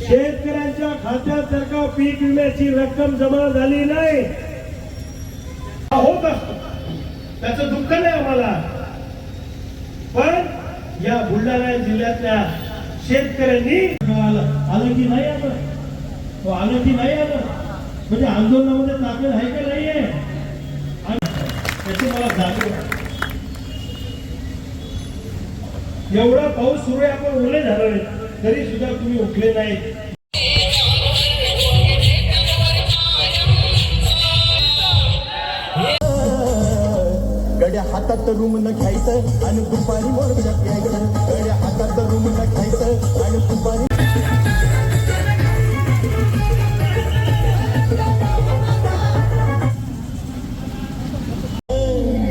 शेतकऱ्यांच्या खात्यात जर का पीक विम्याची रक्कम जमा झाली नाही होत असतो. त्याच दुःख नाही आम्हाला. पण या बुलढाणा जिल्ह्यातल्या शेतकऱ्यांनी आलं की नाही आलं हो आलं की नाही आलं म्हणजे आंदोलनामध्ये ताकद आहे का नाहीये? त्याची मला जाणीव आहे. एवढा पाऊस सुरू आहे आपण ओले झालो तरी सुद्धा तुम्ही उठले नाही गड्या हातात रूम न घ्यायचं आणि दुपारी मोरच्या घ्यायचं गड्या हातात रूम न घ्यायचं आणि दुपारी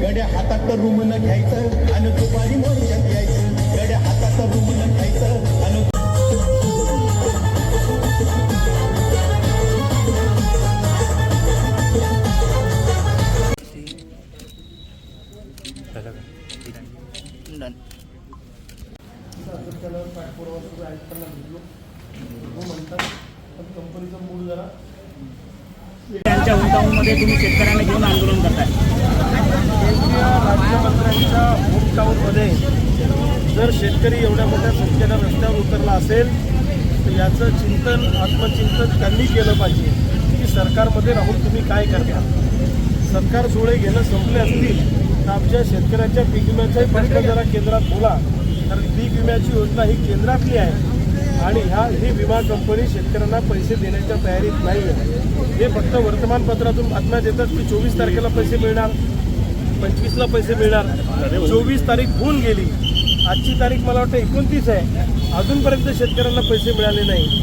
गड्या हातात रूम न घ्यायचं आणि दुपारी मोरच्या त्यांच्या होमटाऊनमध्ये तुम्ही शेतकऱ्यांना घेऊन आंदोलन करताय. केंद्रीय राज्यमंत्र्यांच्या होमटाऊनमध्ये जर शेतकरी एवढ्या मोठ्या संख्येनं रस्त्यावर उतरला असेल तर याचं चिंतन आत्मचिंतन त्यांनी केलं पाहिजे की सरकारमध्ये राहून तुम्ही काय करता? सरकार सोळे घेणं संपले असतील आमच्या शेतकऱ्यांच्या पीक विम्याचाही प्रश्न जरा केंद्रात बोला. कारण पीक विम्याची योजना ही केंद्रातली आहे. आणि ह्या ही विमा कंपनी शेतकऱ्यांना पैसे देण्याच्या तयारीत नाही आहे हे फक्त वर्तमानपत्रातून बातम्या देतात की चोवीस तारखेला पैसे मिळणार पंचवीसला पैसे मिळणार. चोवीस तारीख होऊन गेली. आजची तारीख मला वाटतं एकोणतीस आहे. अजूनपर्यंत शेतकऱ्यांना पैसे मिळाले नाही.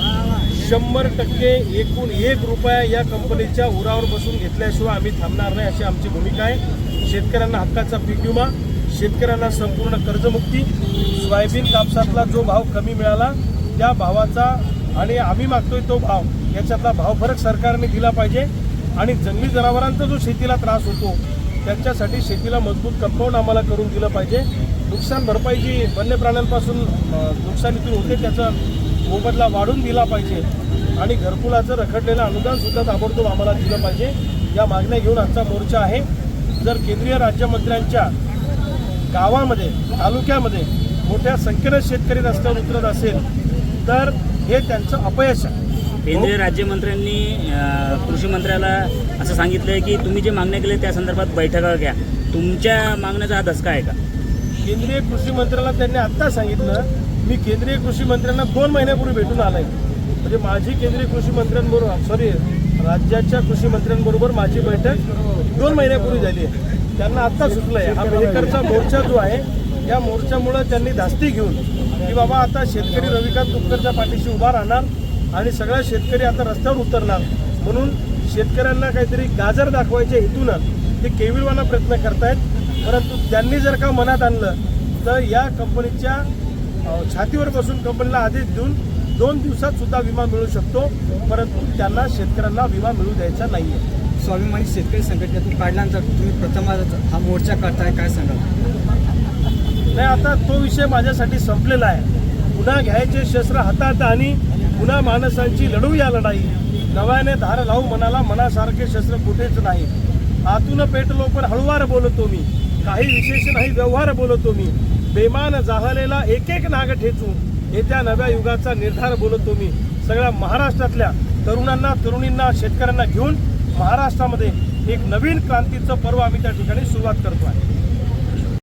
शंभर टक्के एकूण एक रुपया या कंपनीच्या उरावर बसून घेतल्याशिवाय आम्ही थांबणार नाही अशी आमची भूमिका आहे. शेतकऱ्यांना हक्काचा पीक विमा शेतकऱ्यांना संपूर्ण कर्जमुक्ती सोयाबीन कापसातला जो भाव कमी मिळाला त्या भावाचा आणि आम्ही मागतोय तो भाव याच्यातला भाव फरक सरकारने दिला पाहिजे. आणि जंगली जनावरांचा जो शेतीला त्रास होतो त्यांच्यासाठी शेतीला मजबूत कंपाऊंड आम्हाला करून दिलं पाहिजे. नुकसान भरपाई जी वन्य प्राण्यांपासून नुकसानीतून होते त्याचा मोबदला वाढून दिला पाहिजे आणि घरकुलाचं रखडलेलं अनुदान सुद्धा ताबडतोब आम्हाला दिलं पाहिजे. या मागण्या घेऊन आजचा मोर्चा आहे. जर केंद्रीय राज्यमंत्र्यांच्या गावामध्ये तालुक्यामध्ये मोठ्या संख्येनं शेतकरी रस्त्यावर उतरत असेल तर हे त्यांचं अपयश आहे. केंद्रीय राज्यमंत्र्यांनी कृषी मंत्र्याला असं सांगितलंय की तुम्ही जे मागण्या केल्या त्या संदर्भात बैठका घ्या. तुमच्या मागण्याचा हा धसका आहे का? केंद्रीय कृषी मंत्र्याला त्यांनी आत्ता सांगितलं मी केंद्रीय कृषी मंत्र्यांना दोन महिन्यापूर्वी भेटून आलाय. म्हणजे माझी केंद्रीय कृषी मंत्र्यांबरोबर सॉरी राज्याच्या कृषी मंत्र्यांबरोबर माझी बैठक दोन महिन्यापूर्वी झाली आहे. त्यांना आत्ता सुचलंय. हा मेहकरचा मोर्चा जो आहे या मोर्चामुळं त्यांनी धास्ती घेऊन की बाबा आता शेतकरी रविकांत तुपकरच्या पाठीशी उभा राहणार आणि सगळा शेतकरी आता रस्त्यावर उतरणार. म्हणून शेतकऱ्यांना काहीतरी गाजर दाखवायच्या हेतूनं ते केविलवाना प्रयत्न करतायत. परंतु त्यांनी जर का मनात आणलं तर या कंपनीच्या छातीवर बसून कंपनीला आदेश देऊन दोन दिवसात सुद्धा विमा मिळू शकतो परंतु त्यांना शेतकऱ्यांना विमा मिळू द्यायचा नाहीये. स्वाभिमानी शेतकरी संघटनेतून काढल्यानंतर तुम्ही प्रथम हा मोर्चा करताय काय सांगाल? नाही आता तो विषय माझ्यासाठी संपलेला आहे. पुन्हा घ्यायचे शस्त्र हातात आणि पुन्हा माणसांची लढू या लढाई. नव्याने धार लावू मनाला मनासारखे शस्त्र कुठेच नाही. आतून पेटलो पण हळुवार बोलतो मी. काही विशेष नाही व्यवहार बोलतो मी. बेमान जाहलेला एक एक नाग ठेचून येत्या नव्या युगाचा निर्धार बोलतो मी सगळ्या महाराष्ट्रातल्या तरुणांना तरुणींना शेतकऱ्यांना घेऊन महाराष्ट्रामध्ये एक नवीन क्रांतीचं पर्व आम्ही त्या ठिकाणी सुरुवात करतो आहे